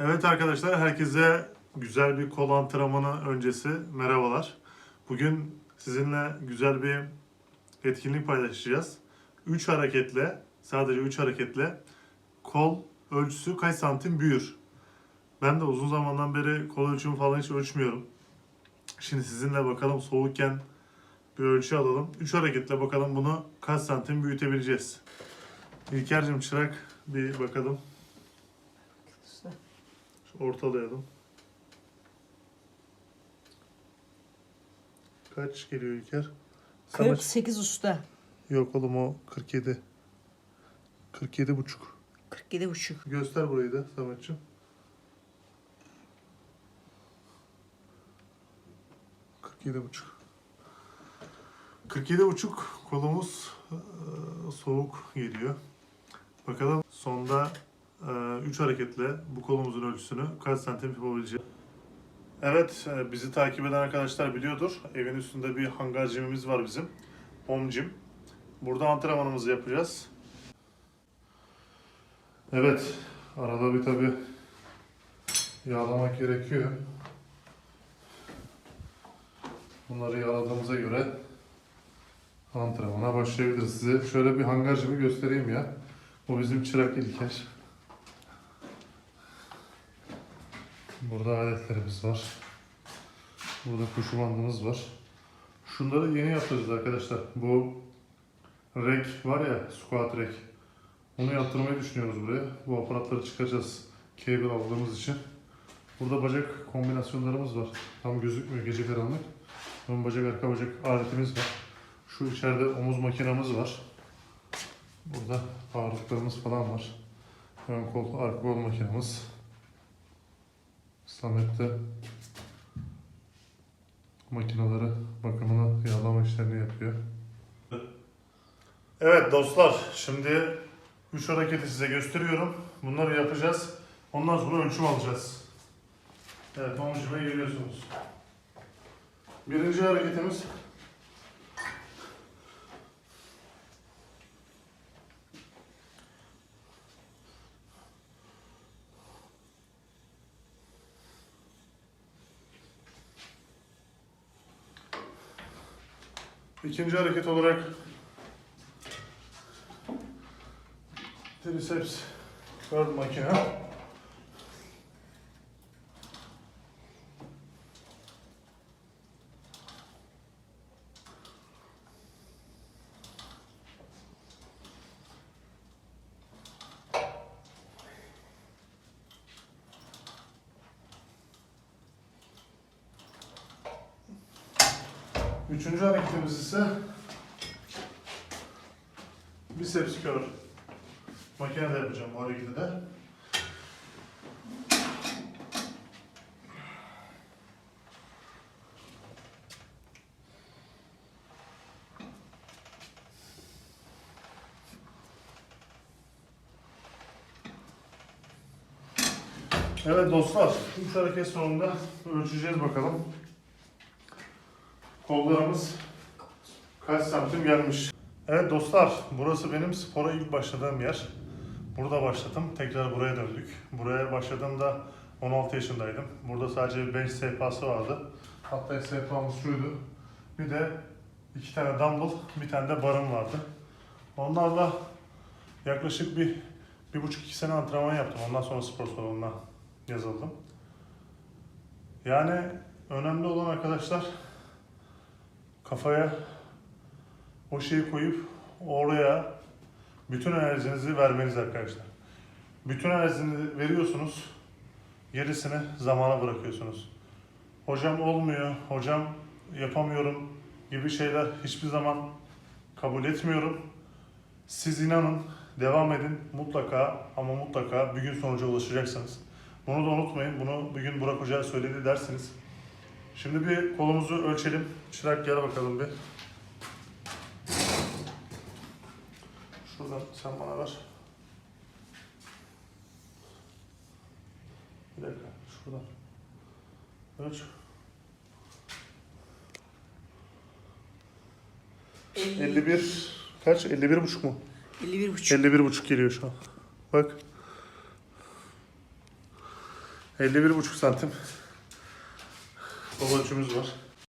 Evet arkadaşlar herkese güzel bir kol antrenmanı öncesi merhabalar. Bugün sizinle güzel bir etkinlik paylaşacağız. 3 hareketle sadece 3 hareketle kol ölçüsü kaç santim büyür? Ben de uzun zamandan beri kol ölçümü falan hiç ölçmüyorum. Şimdi sizinle bakalım soğukken bir ölçü alalım. 3 hareketle bakalım bunu kaç santim büyütebileceğiz. İlker'cim çırak bir bakalım. Ortalayalım. Kaç geliyor İlker? Sana- 48 usta. Yok oğlum o 47. 47 buçuk. 47 buçuk. Göster burayı da Samet'ciğim. 47 buçuk. 47 buçuk kolumuz eee, soğuk geliyor. Bakalım sonda 3 hareketle bu kolumuzun ölçüsünü kaç santim yapabileceğiz. Evet, e, bizi takip eden arkadaşlar biliyordur. Evin üstünde bir hangar jimimiz var bizim. Home gym. Burada antrenmanımızı yapacağız. Evet, arada bir tabi yağlamak gerekiyor. Bunları yağladığımıza göre antrenmana başlayabiliriz. Size şöyle bir hangar jimi göstereyim ya. Bu bizim çırak İlker. Burada aletlerimiz var. Burada koşu bandımız var. Şunları yeni yaptıracağız arkadaşlar. Bu rek var ya, squat rek. Onu yaptırmayı düşünüyoruz buraya. Bu aparatları çıkaracağız. Cable aldığımız için. Burada bacak kombinasyonlarımız var. Tam gözükmüyor gece karanlık. Ön bacak, arka bacak aletimiz var. Şu içeride omuz makinamız var. Burada ağırlıklarımız falan var. Ön kol, arka kol makinamız. Samet de makinaları bakımını, yağlama işlerini yapıyor. Evet dostlar, şimdi 3 hareketi size gösteriyorum. Bunları yapacağız. Ondan sonra ölçüm alacağız. Evet, omuzcuma geliyorsunuz. Birinci hareketimiz İkinci hareket olarak triceps curl makine. Üçüncü hareketimiz ise biceps curl. Makinede yapacağım bu hareketi de. Evet dostlar, üç hareket sonunda ölçeceğiz bakalım. Kollarımız kaç santim gelmiş. Evet dostlar, burası benim spora ilk başladığım yer. Burada başladım, tekrar buraya döndük. Buraya başladığımda 16 yaşındaydım. Burada sadece 5 sehpası vardı. Hatta sehpamız şuydu. Bir de iki tane dumbbell, bir tane de barım vardı. Onlarla yaklaşık bir, bir buçuk iki sene antrenman yaptım. Ondan sonra spor salonuna yazıldım. Yani önemli olan arkadaşlar kafaya o şeyi koyup oraya bütün enerjinizi vermeniz arkadaşlar. Bütün enerjinizi veriyorsunuz, gerisini zamana bırakıyorsunuz. Hocam olmuyor, hocam yapamıyorum gibi şeyler hiçbir zaman kabul etmiyorum. Siz inanın, devam edin mutlaka ama mutlaka bir gün sonuca ulaşacaksınız. Bunu da unutmayın, bunu bugün Burak Hoca söyledi dersiniz. Şimdi bir kolumuzu ölçelim. Çırak gel bakalım bir. Şuradan sen bana ver. Bir dakika, şuradan. Ölç. 51 kaç? 51 buçuk mu? 51 buçuk. 51 buçuk geliyor şu an. Bak. 51,5 santim. Kol ölçümüz var.